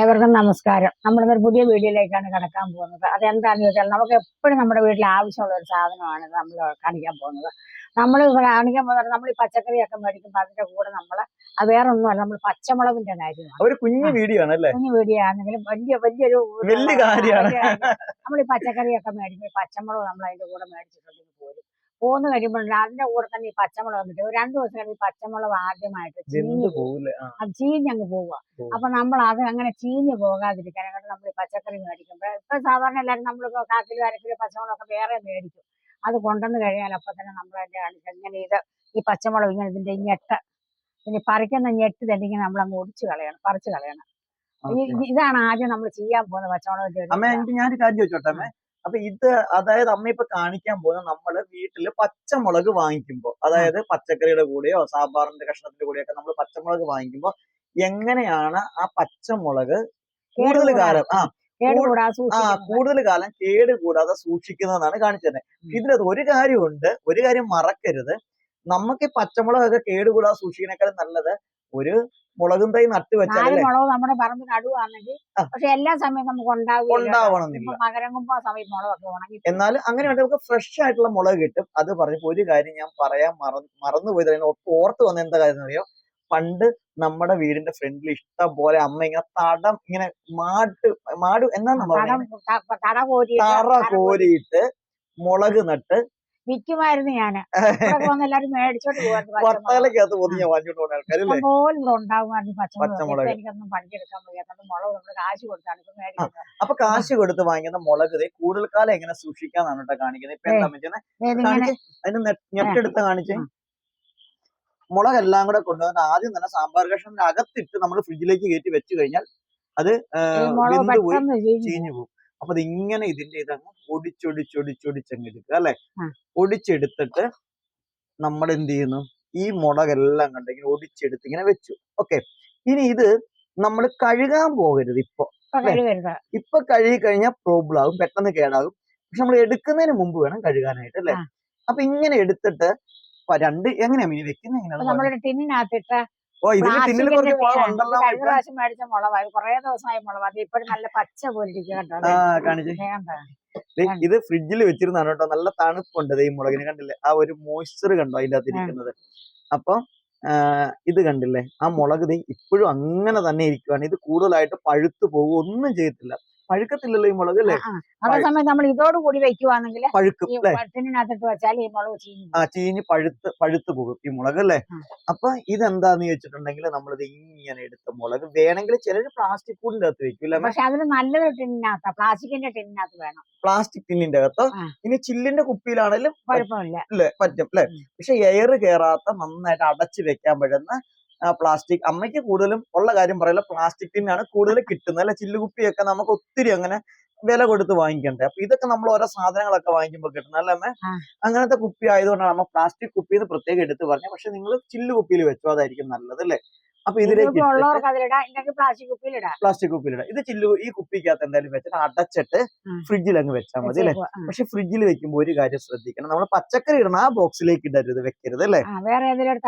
ഏവർക്കും നമസ്കാരം. നമ്മളിന്നൊരു പുതിയ വീഡിയോയിലേക്കാണ് കടക്കാൻ പോകുന്നത്. അതെന്താണെന്ന് ചോദിച്ചാൽ നമുക്ക് എപ്പോഴും നമ്മുടെ വീട്ടിൽ ആവശ്യമുള്ള ഒരു സാധനമാണ് നമ്മൾ കാണിക്കാൻ പോകുന്നത്. നമ്മൾ കാണിക്കാൻ പോകുന്നത് നമ്മൾ ഈ പച്ചക്കറിയൊക്കെ മേടിക്കുമ്പോൾ അതിന്റെ കൂടെ നമ്മൾ അത് വേറെ ഒന്നുമല്ല നമ്മൾ പച്ചമുളകിന്റെ കാര്യമാണ്. ഒരു കുഞ്ഞു വീഡിയോ ആണല്ലേ കുഞ്ഞു വീഡിയോ ആണെങ്കിലും വലിയ വലിയൊരു വലിയ കാര്യമാണ്. നമ്മൾ ഈ പച്ചക്കറിയൊക്കെ മേടിക്കുമ്പോൾ പച്ചമുളക് നമ്മൾ അതിന്റെ കൂടെ മേടിച്ചിട്ടുണ്ടെങ്കിൽ പോരും പോന്ന് കഴിയുമ്പോൾ അതിന്റെ കൂടെ തന്നെ ഈ പച്ചമുളക് വന്നിട്ട് ഒരു രണ്ടു ദിവസം കഴിഞ്ഞ് ഈ പച്ചമുളക് ആദ്യമായിട്ട് ചീഞ്ഞ് അത് ചീഞ്ഞങ്ങ് പോവുക. പോവും. അപ്പൊ നമ്മൾ അത് അങ്ങനെ ചീഞ്ഞ് പോകാതിരിക്കാൻ അങ്ങനെ നമ്മൾ ഈ പച്ചക്കറി മേടിക്കുമ്പോൾ ഇപ്പൊ സാധാരണ എല്ലാവരും നമ്മൾ കാക്കിലും അരക്കിലും പച്ചമുളകൊക്കെ വേറെ മേടിക്കും. അത് കൊണ്ടുവന്ന് കഴിഞ്ഞാൽ അപ്പൊ തന്നെ നമ്മൾ അതിന്റെ ഇങ്ങനെ ഇത് ഈ പച്ചമുളക് ഇങ്ങനെ ഇതിന്റെ ഞെട്ട് ഇനി പറിക്കുന്ന ഞെട്ട് തന്നെ നമ്മൾ അങ്ങ് ഒടിച്ചു കളയണം പറിച്ചു കളയണം. ഇതാണ് ആദ്യം നമ്മൾ ചെയ്യാൻ പോകുന്ന പച്ചമുളക് ഒരു ഞാനൊരു കാര്യം ചോദിച്ചോട്ടെ അപ്പൊ ഇത് അതായത് അമ്മ ഇപ്പൊ കാണിക്കാൻ പോകുന്ന നമ്മൾ വീട്ടിൽ പച്ചമുളക് വാങ്ങിക്കുമ്പോൾ അതായത് പച്ചക്കറിയുടെ കൂടെയോ സാമ്പാറിന്റെ കഷ്ണത്തിന്റെ കൂടെയോ ഒക്കെ നമ്മൾ പച്ചമുളക് വാങ്ങിക്കുമ്പോൾ എങ്ങനെയാണ് ആ പച്ചമുളക് കൂടുതൽ കാലം ആ ആ കൂടുതൽ കാലം കേട് കൂടാതെ സൂക്ഷിക്കുന്നതാണ് കാണിച്ചു തന്നെ ഉം. ഒരു കാര്യമുണ്ട് ഒരു കാര്യം മറക്കരുത്. നമുക്ക് ഈ പച്ചമുളകൊക്കെ കേടുകൂടാതെ സൂക്ഷിക്കുന്നേക്കാളും നല്ലത് ഒരു മുളകും തൈ നട്ടു വെച്ചാൽ മുളക് നമ്മുടെ പറമ്പിൽ നടുവാണെങ്കിൽ പക്ഷെ എല്ലാ സമയവും നമുക്ക് ഉണ്ടാവില്ല ഉണ്ടാവണമെന്നില്ല. ആ സമയത്ത് മുളകൊക്കെ ഉണങ്ങി എന്നാൽ അങ്ങനെ ഉണ്ടെങ്കിൽ നമുക്ക് ഫ്രഷ് ആയിട്ടുള്ള മുളക് കിട്ടും. അത് പറഞ്ഞപ്പോ ഒരു കാര്യം ഞാൻ പറയാൻ മറന്നു പോയി അതിന് ഓർത്ത് വന്ന എന്താ കാര്യം അറിയോ പണ്ട് നമ്മുടെ വീടിന്റെ ഫ്രണ്ടിൽ ഇഷ്ടം പോലെ അമ്മ ഇങ്ങനെ തടം ഇങ്ങനെ മാട്ട് മാട് എന്നാ നമ്മൾ തറ കോരിയിട്ട് മുളക് നട്ട് വിൽക്കുമായിരുന്നു ഞാൻ. എല്ലാരും മേടിച്ചോണ്ട് പോകുമായിരുന്നു ആൾക്കാരല്ലേ ഉണ്ടാകുമായിരുന്നു പച്ചമുളക്. എനിക്കൊന്നും പണിയെടുക്കാൻ വയ്യാത്തത് മുളക് നമ്മൾ കാശ് കൊടുത്താണ് ഇപ്പൊ മേടിക്കുന്നത്. അപ്പൊ കാശ് കൊടുത്ത് വാങ്ങിക്കുന്ന മുളക് കൂടുതൽ കാലം എങ്ങനെ സൂക്ഷിക്കാന്നാണ് കേട്ടോ കാണിക്കുന്നത് ഇപ്പൊ എന്താ വെച്ചാൽ ഇതിങ്ങനെ കാണിച്ച്. അതിന് ഞെട്ടെടുത്ത് കാണിച്ച്. മുളക് എല്ലാം കൂടെ കൊണ്ടുവന്ന് ആദ്യം തന്നെ സാമ്പാർ കഷ്ണത്തിന്റെ അകത്തിട്ട് നമ്മൾ ഫ്രിഡ്ജിലേക്ക് കയറ്റി വെച്ച് കഴിഞ്ഞാൽ അത് ചീഞ്ഞു പോകും അപ്പൊ ഇങ്ങനെ ഇതിന്റെ ഇതങ്ങ് ഒടിച്ചൊടിച്ചൊടിച്ചൊടിച്ചങ്ങ് എടുക്കുക അല്ലെ. ഒടിച്ചെടുത്തിട്ട് നമ്മൾ എന്ത് ചെയ്യുന്നു ഈ മുളകെല്ലാം കണ്ടെങ്കിൽ ഒടിച്ചെടുത്ത് ഇങ്ങനെ വെച്ചു. ഓക്കെ. ഇനി ഇത് നമ്മൾ കഴുകാൻ പോകരുത് ഇപ്പൊ ഇപ്പൊ കഴുകി കഴിഞ്ഞാൽ പ്രോബ്ലം ആകും പെട്ടെന്ന് കേടാകും. പക്ഷെ നമ്മൾ എടുക്കുന്നതിന് മുമ്പ് വേണം കഴുകാനായിട്ട് അല്ലെ. അപ്പൊ ഇങ്ങനെ എടുത്തിട്ട് രണ്ട് എങ്ങനെയാ മീൻ വെക്കുന്നത് എങ്ങനെയാണ് ഓ ഇതിന് ടിന്നിൽ കുറച്ച്. ഇത് കഴിഞ്ഞ പ്രാവശ്യം മേടിച്ച മുളകായി. കുറെ ദിവസമായി മുളക് അത് ഇപ്പോഴും നല്ല പച്ച പോലെ ഇത് ഫ്രിഡ്ജിൽ വെച്ചിരുന്നാണ് കേട്ടോ. നല്ല തണുപ്പുണ്ട് ഈ മുളകിന്. കണ്ടില്ലേ? ആ ഒരു മോയ്സ്ചർ കണ്ടോ അതിന്റെ അകത്ത് ഇരിക്കുന്നത് അപ്പൊ ഇത് കണ്ടില്ലേ? ആ മുളക് ഇപ്പോഴും അങ്ങനെ തന്നെ ഇരിക്കുവാണ്. ഇത് കൂടുതലായിട്ട് പഴുത്തു പോകും ഒന്നും ചെയ്യത്തില്ല. പഴുക്കത്തില്ലല്ലോ ഈ മുളക് അല്ലേ. അതേ സമയത്ത് നമ്മൾ ഇതോട് കൂടി വെക്കുവാണെങ്കിൽ പഴുക്കും ഈ വെച്ചാൽ ഈ മുളക് ചീഞ്ഞു ആ ചീഞ്ഞ് പഴുത്ത് പഴുത്ത് പോകും ഈ മുളക് അല്ലേ. അപ്പൊ ഇതെന്താന്ന് ചോദിച്ചിട്ടുണ്ടെങ്കിൽ നമ്മളിത് ഇങ്ങനെ എടുത്ത മുളക് വേണമെങ്കിൽ ചിലര് പ്ലാസ്റ്റിക് കൂടിന്റെ അകത്ത് വെക്കും അല്ലെ പക്ഷെ അതിന് നല്ലൊരു ടിന്നിനകത്താ പ്ലാസ്റ്റിക്കിന്റെ ടിന്നിനകത്ത് വേണം. പ്ലാസ്റ്റിക് ടിന്നിന്റെ അകത്ത് ഇനി ചില്ലിന്റെ കുപ്പിയിലാണെങ്കിലും പറ്റും അല്ലെ? പക്ഷെ എയർ കയറാത്ത നന്നായിട്ട് അടച്ചു വെക്കാൻ പറ്റുന്ന പ്ലാസ്റ്റിക് അമ്മയ്ക്ക് കൂടുതലും ഉള്ള കാര്യം പറയില്ല പ്ലാസ്റ്റിക് ടിന്നാണ് കൂടുതൽ കിട്ടുന്നത്. അല്ലെ? ചില്ലുകുപ്പിയൊക്കെ നമുക്ക് ഒത്തിരി അങ്ങനെ വില കൊടുത്ത് വാങ്ങിക്കണ്ടേ? അപ്പൊ ഇതൊക്കെ നമ്മൾ ഓരോ സാധനങ്ങളൊക്കെ വാങ്ങിക്കുമ്പോൾ കിട്ടുന്നത് അല്ലേ അമ്മ? അങ്ങനത്തെ കുപ്പി ആയതുകൊണ്ടാണ് അമ്മ പ്ലാസ്റ്റിക് കുപ്പി എന്ന് പ്രത്യേകം എടുത്ത് പറഞ്ഞത്. പക്ഷെ നിങ്ങൾ ചില്ല് കുപ്പിയിൽ വെച്ചോ അതായിരിക്കും നല്ലത് അല്ലേ? അപ്പൊ ഇതിലേക്ക് പ്ലാസ്റ്റിക് കുപ്പിയിലിടാം ഇത് ചില്ലു ഈ കുപ്പിക്കകത്ത് എന്തായാലും വെച്ചിട്ട് അടച്ചിട്ട് ഫ്രിഡ്ജിൽ അങ്ങ് വെച്ചാൽ മതി അല്ലെ. പക്ഷെ ഫ്രിഡ്ജിൽ വെക്കുമ്പോൾ ഒരു കാര്യം ശ്രദ്ധിക്കണം. നമ്മൾ പച്ചക്കറി ഇടണം ആ ബോക്സിലേക്ക് ഇടരുത് വെക്കരുത് അല്ലെ?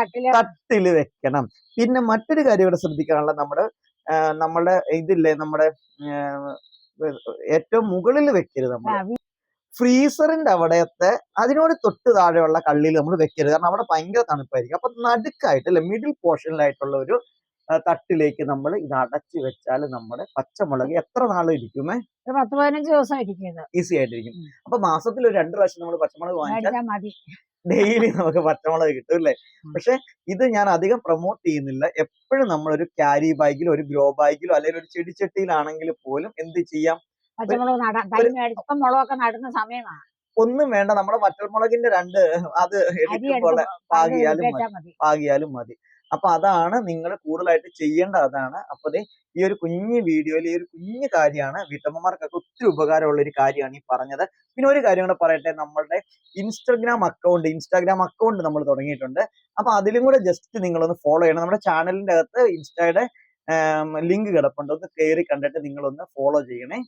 തട്ടിൽ തട്ടിൽ വെക്കണം. പിന്നെ മറ്റൊരു കാര്യം ഇവിടെ ശ്രദ്ധിക്കാനുള്ള നമ്മുടെ നമ്മുടെ ഇതില്ലേ നമ്മുടെ ഏറ്റവും മുകളിൽ വെക്കരുത് നമ്മൾ ഫ്രീസറിന്റെ അവിടത്തെ അതിനോട് തൊട്ട് താഴെയുള്ള കള്ളിയിൽ നമ്മൾ വെക്കരുത്. കാരണം അവിടെ ഭയങ്കര തണുപ്പായിരിക്കും. അപ്പൊ നടുക്കായിട്ട് അല്ലെ മിഡിൽ പോർഷനിലായിട്ടുള്ള ഒരു തട്ടിലേക്ക് നമ്മൾ ഇത് അടച്ചു വെച്ചാൽ നമ്മുടെ പച്ചമുളക് എത്ര നാൾ ഇരിക്കുമേ പത്ത് പതിനഞ്ച് ദിവസം ഇരിക്കും ഈസി ആയിട്ടിരിക്കും. അപ്പൊ മാസത്തിൽ ഒരു രണ്ട് പ്രാവശ്യം നമ്മൾ പച്ചമുളക് വാങ്ങിച്ചാൽ മതി. ഡെയിലി നമുക്ക് പച്ചമുളക് കിട്ടും അല്ലേ? പക്ഷെ ഇത് ഞാൻ അധികം പ്രൊമോട്ട് ചെയ്യുന്നില്ല. എപ്പോഴും നമ്മൾ ഒരു ക്യാരി ബാഗിലോ ഒരു ഗ്രോ ബാഗിലോ അല്ലെങ്കിൽ ഒരു ചെടിച്ചട്ടിയിലാണെങ്കിൽ പോലും എന്ത് ചെയ്യാം? പച്ചമുളക് നടാൻ തൈ മേടിച്ച് ഇപ്പം മുളകൊക്കെ നടുന്ന സമയമാണ് ഒന്നും വേണ്ട നമ്മുടെ വറ്റൽമുളകിന്റെ രണ്ട് അത് എടുത്ത് പാകിയാലും മതി പാകിയാലും മതി. അപ്പൊ അതാണ് നിങ്ങൾ കൂടുതലായിട്ട് ചെയ്യേണ്ട അതാണ്. അപ്പൊ ഈ ഒരു കുഞ്ഞു വീഡിയോയിൽ ഈ ഒരു കുഞ്ഞു കാര്യമാണ് വീട്ടമ്മമാർക്കൊക്കെ ഒത്തിരി ഉപകാരമുള്ള ഒരു കാര്യമാണ് ഈ പറഞ്ഞത്. പിന്നെ ഒരു കാര്യം കൂടെ പറയട്ടെ നമ്മളുടെ ഇൻസ്റ്റഗ്രാം അക്കൗണ്ട് ഇൻസ്റ്റാഗ്രാം അക്കൗണ്ട് നമ്മൾ തുടങ്ങിയിട്ടുണ്ട്. അപ്പൊ അതിലും കൂടെ ജസ്റ്റ് നിങ്ങളൊന്ന് ഫോളോ ചെയ്യണം. നമ്മുടെ ചാനലിന്റെ അകത്ത് ഇൻസ്റ്റയുടെ ലിങ്ക് കിടപ്പുണ്ട്. ഒന്ന് കയറി കണ്ടിട്ട് നിങ്ങളൊന്ന് ഫോളോ ചെയ്യണേ.